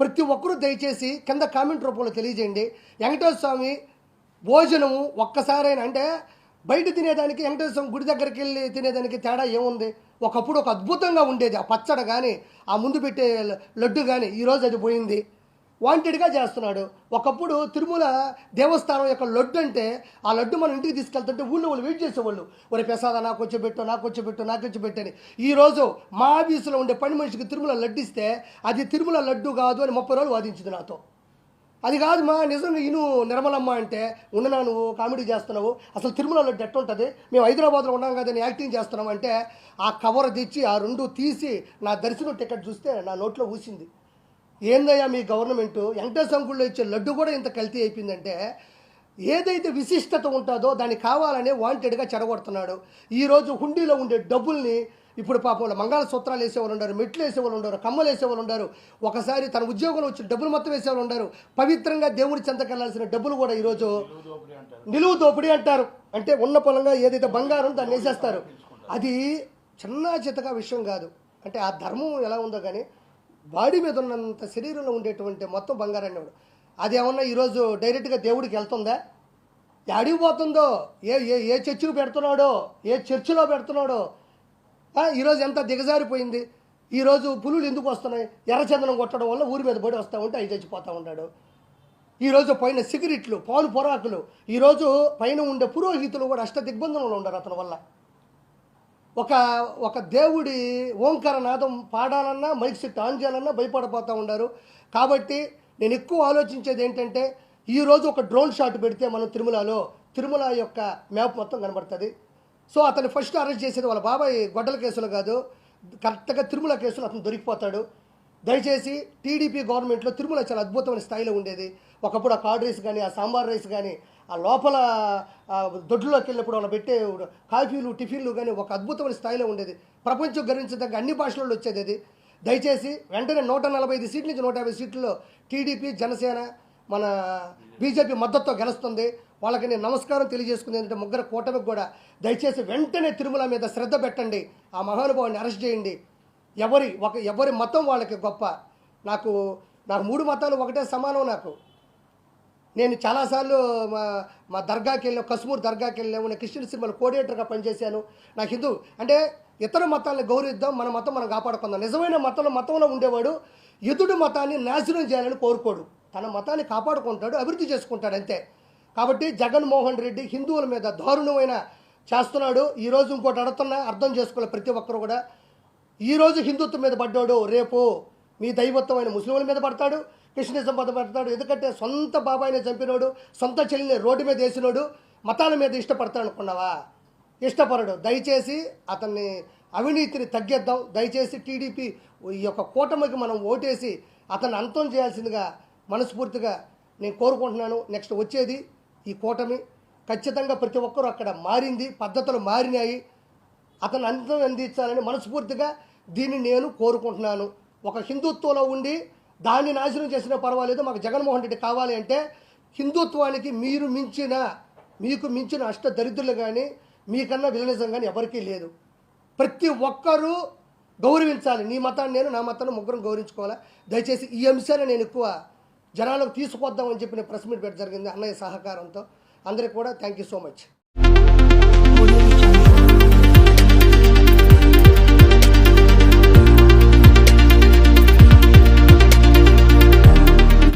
ప్రతి ఒక్కరూ దయచేసి కింద కామెంట్ రూపంలో తెలియజేయండి. వెంకటేశ్వర స్వామి భోజనము ఒక్కసారైనా అంటే బయట తినేదానికి వెంకటేశ్వర స్వామి గుడి దగ్గరికి వెళ్ళి తినేదానికి తేడా ఏముంది? ఒకప్పుడు ఒక అద్భుతంగా ఉండేది ఆ పచ్చడి కానీ ఆ ముందు పెట్టే లడ్డు కానీ ఈరోజు అది పోయింది. వాంటెడ్గా చేస్తున్నాడు. ఒకప్పుడు తిరుమల దేవస్థానం యొక్క లడ్డు అంటే ఆ లడ్డు మనం ఇంటికి తీసుకెళ్తుంటే ఊళ్ళో వాళ్ళు వెయిట్ చేసేవాళ్ళు. ఒరే ప్రసాద నాకు వచ్చేబెట్టు నాకు వచ్చిపెట్టు నాకు వచ్చి ఈరోజు మా ఆఫీసులో ఉండే పని మనిషికి తిరుమల లడ్డు ఇస్తే అది తిరుమల లడ్డు కాదు అని ముప్పై రోజులు వాదించింది నాతో. అది కాదు మా నిజంగా ఇను నిర్మలమ్మ అంటే ఉండనా నువ్వు కామెడీ చేస్తున్నావు? అసలు తిరుమల లడ్డు ఎట్ట ఉంటుంది మేము హైదరాబాద్లో ఉన్నాం కదని యాక్టింగ్ చేస్తున్నాం అంటే ఆ కవర్ తెచ్చి ఆ రెండు తీసి నా దర్శనం టికెట్ చూస్తే నా నోట్లో ఊసింది. ఏందయ్యా మీ గవర్నమెంట్? వెంకటేశ్వర గుళ్ళో ఇచ్చే లడ్డు కూడా ఇంత కల్తీ అయిపోయిందంటే ఏదైతే విశిష్టత ఉంటుందో దాన్ని కావాలనే వాంటెడ్గా చెడగొడుతున్నాడు. ఈరోజు హుండీలో ఉండే డబ్బుల్ని ఇప్పుడు పాపం మంగళసూత్రాలు వేసేవాళ్ళు ఉన్నారు మెట్లు వేసేవాళ్ళు ఉన్నారు కమ్మలు వేసేవాళ్ళు ఉన్నారు. ఒకసారి తన ఉద్యోగంలో వచ్చిన డబ్బులు మొత్తం వేసేవాళ్ళు ఉన్నారు. పవిత్రంగా దేవుడి చెంతకెళ్ళాల్సిన డబ్బులు కూడా ఈరోజు నిలువు దోపిడీ అంటారు. అంటే ఉన్న పొలంగా ఏదైతే బంగారం దాన్ని వేసేస్తారు. అది చిన్న చితక విషయం కాదు. అంటే ఆ ధర్మం ఎలా ఉందో కానీ బాడీ మీద ఉన్నంత శరీరంలో ఉండేటువంటి మొత్తం బంగారాన్ని ఇవ్వడు. అది ఏమన్నా ఈరోజు డైరెక్ట్గా దేవుడికి వెళ్తుందా? యాడికి పోతుందో? ఏ ఏ ఏ చర్చికి పెడుతున్నాడో? ఏ చర్చిలో పెడుతున్నాడో? ఈరోజు ఎంత దిగజారిపోయింది? ఈరోజు పులులు ఎందుకు వస్తున్నాయి? ఎర్రచందనం కొట్టడం వల్ల ఊరి మీద పడి వస్తూ ఉంటే అవి చచ్చిపోతూ ఉన్నాడు. ఈరోజు పైన సిగరెట్లు పాలు పొరాకులు ఈరోజు పైన ఉండే పురోహితులు కూడా అష్ట దిగ్బంధనంలో ఉండరు అతని వల్ల. ఒక ఒక దేవుడి ఓంకార నాదం పాడాలన్నా మైక్ సెట్ ఆన్ చేయాలన్నా భయపడిపోతూ ఉన్నారు కాబట్టి నేను ఎక్కువ ఆలోచించేది ఏంటంటే ఈరోజు ఒక డ్రోన్ షాట్ పెడితే మనం తిరుమలలో తిరుమల యొక్క మ్యాప్ మొత్తం కనబడుతుంది. సో అతను ఫస్ట్ అరెస్ట్ చేసేది వాళ్ళ బాబాయ్ గొడ్డల కేసులు కాదు. కరెక్ట్గా తిరుమల కేసులు అతను దొరికిపోతాడు. దయచేసి టీడీపీ గవర్నమెంట్లో తిరుమల చాలా అద్భుతమైన స్థాయిలో ఉండేది. ఒకప్పుడు ఆ కార్డ్ రైస్ కానీ ఆ సాంబార్ రైస్ కానీ ఆ లోపల దొడ్లోకి వెళ్ళినప్పుడు వాళ్ళు పెట్టే కాఫీలు టిఫిన్లు కానీ ఒక అద్భుతమైన స్థాయిలో ఉండేది. ప్రపంచం గర్వించదగ్గ అన్ని భాషలలో వచ్చేది అది. దయచేసి వెంటనే నూట నలభై ఐదు సీట్ల నుంచి నూట యాభై సీట్లలో టీడీపీ జనసేన మన బీజేపీ మద్దతుతో గెలుస్తుంది. వాళ్ళకి నేను నమస్కారం తెలియజేసుకుంది ఏంటంటే ముగ్గురు కూటమికి కూడా దయచేసి వెంటనే తిరుమల మీద శ్రద్ధ పెట్టండి. ఆ మహానుభావుని అరెస్ట్ చేయండి. ఎవరి ఒక ఎవరి మతం వాళ్ళకి గొప్ప. నాకు నాకు మూడు మతాలు ఒకటే సమానం నాకు. నేను చాలాసార్లు మా మా దర్గాకి వెళ్ళాము కశ్మూర్ దర్గాకి వెళ్ళాము నేను క్రిస్టియన్ సినిమాలో కోఆర్డినేటర్గా పనిచేశాను. నాకు హిందూ అంటే ఇతర మతాలను గౌరవిద్దాం మన మతం మనం కాపాడుకుందాం. నిజమైన మతంలో మతంలో ఉండేవాడు ఎదుడు మతాన్ని నాశనం చేయాలని కోరుకోడు. తన మతాన్ని కాపాడుకుంటాడు అభివృద్ధి చేసుకుంటాడు అంతే. కాబట్టి జగన్మోహన్ రెడ్డి హిందువుల మీద దారుణమైన చేస్తున్నాడు. ఈరోజు ఇంకోటి అడుగుతున్నా అర్థం చేసుకోవాలి ప్రతి ఒక్కరు కూడా. ఈరోజు హిందుత్వం మీద పడ్డాడు రేపు మీ దైవత్వమైన ముస్లింల మీద పడతాడు క్రిస్టియనిజం మీద ఎందుకంటే సొంత బాబాయిని చంపినోడు సొంత చెల్లిని రోడ్డు మీద వేసినోడు మతాల మీద ఇష్టపడతాడు అనుకున్నావా ఇష్టపడడు. దయచేసి అతన్ని అవినీతిని తగ్గిద్దాం. దయచేసి టీడీపీ ఈ యొక్క కూటమికి మనం ఓటేసి అతన్ని అంతం చేయాల్సిందిగా మనస్ఫూర్తిగా నేను కోరుకుంటున్నాను. నెక్స్ట్ వచ్చేది ఈ కూటమి. ఖచ్చితంగా ప్రతి ఒక్కరూ అక్కడ మారింది పద్ధతులు మారినాయి. అతను అంతం అందించాలని మనస్ఫూర్తిగా దీన్ని నేను కోరుకుంటున్నాను. ఒక హిందుత్వంలో ఉండి దాన్ని నాశనం చేసినా పర్వాలేదు మాకు జగన్మోహన్ రెడ్డి కావాలి అంటే హిందుత్వానికి మీరు మించిన మీకు మించిన అష్ట దరిద్రులు కానీ మీకన్నా విలనిజం కానీ ఎవరికీ లేదు. ప్రతి ఒక్కరూ గౌరవించాలి. నీ మతాన్ని నేను నా మతాన్ని ముగ్గురం గౌరవించుకోవాలి? దయచేసి ఈ అంశాన్ని నేను ఎక్కువ జనాలకు తీసుకొద్దామని చెప్పి నేను ప్రెస్ మీట్ పెట్ట జరిగింది అన్నయ్య సహకారంతో. అందరికీ కూడా థ్యాంక్ యూ సో మచ్